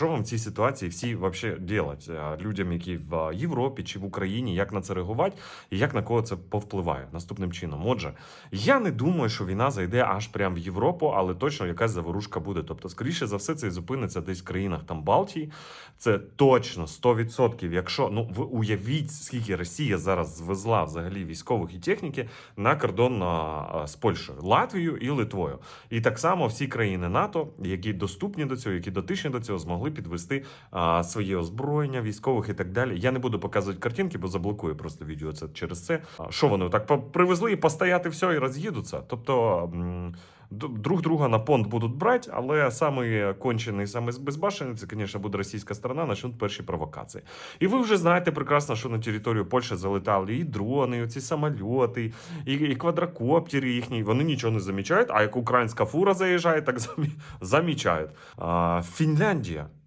Що вам в цій ситуації всі вообще делать людям, які в Європі чи в Україні, як на це реагувати і як на кого це повпливає наступним чином. Отже, я не думаю, що війна зайде аж прямо в Європу, але точно якась заворушка буде. Тобто, скоріше за все, це зупиниться десь в країнах там Балтії. Це точно 100%. Якщо ну ви уявіть, скільки Росія зараз звезла взагалі військових і техніки на кордон з Польщею, Латвією і Литвою. І так само всі країни НАТО, які доступні до цього, які дотичні до цього, змогли підвести а, своє озброєння, військових і так далі. Я не буду показувати картинки, бо заблокую просто відео це через це. А, Що вони так привезли і постояти все і роз'їдуться? Тобто. Друг друга на понт будуть брати, але самий кончений, самий безбашений, це, звісно, буде російська сторона, почнуть перші провокації. І ви вже знаєте прекрасно, що на територію Польщі залетали і дрони, і ці самольоти, і, і квадрокоптери їхні. Вони нічого не замічають. А як українська фура заїжджає, так замі... замічають. А, Фінляндія.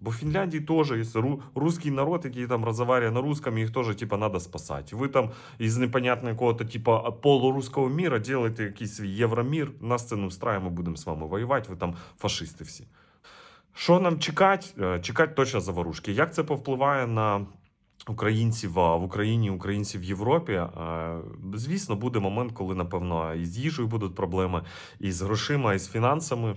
Бо в Фінляндії теж є ру- русський народ, який там розмовляє на русском, їх теж типа надо спасати. Ви там із непонятного якого-то типа полуруського міра робите якийсь свій євромір. Нас це не встрає, ми будемо з вами воювати. Ви там фашисти всі. Що нам чекати? Е, Чекати точно заворушки. Як це повпливає на українців в Україні, українців в Європі? Е, Звісно, буде момент, коли, напевно, і з їжею будуть проблеми, і з грошима, і з фінансами.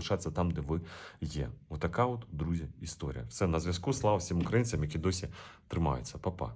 залишатися там, де ви є. Отака от, друзі, історія. Все на зв'язку. Слава всім українцям, які досі тримаються. Па-па.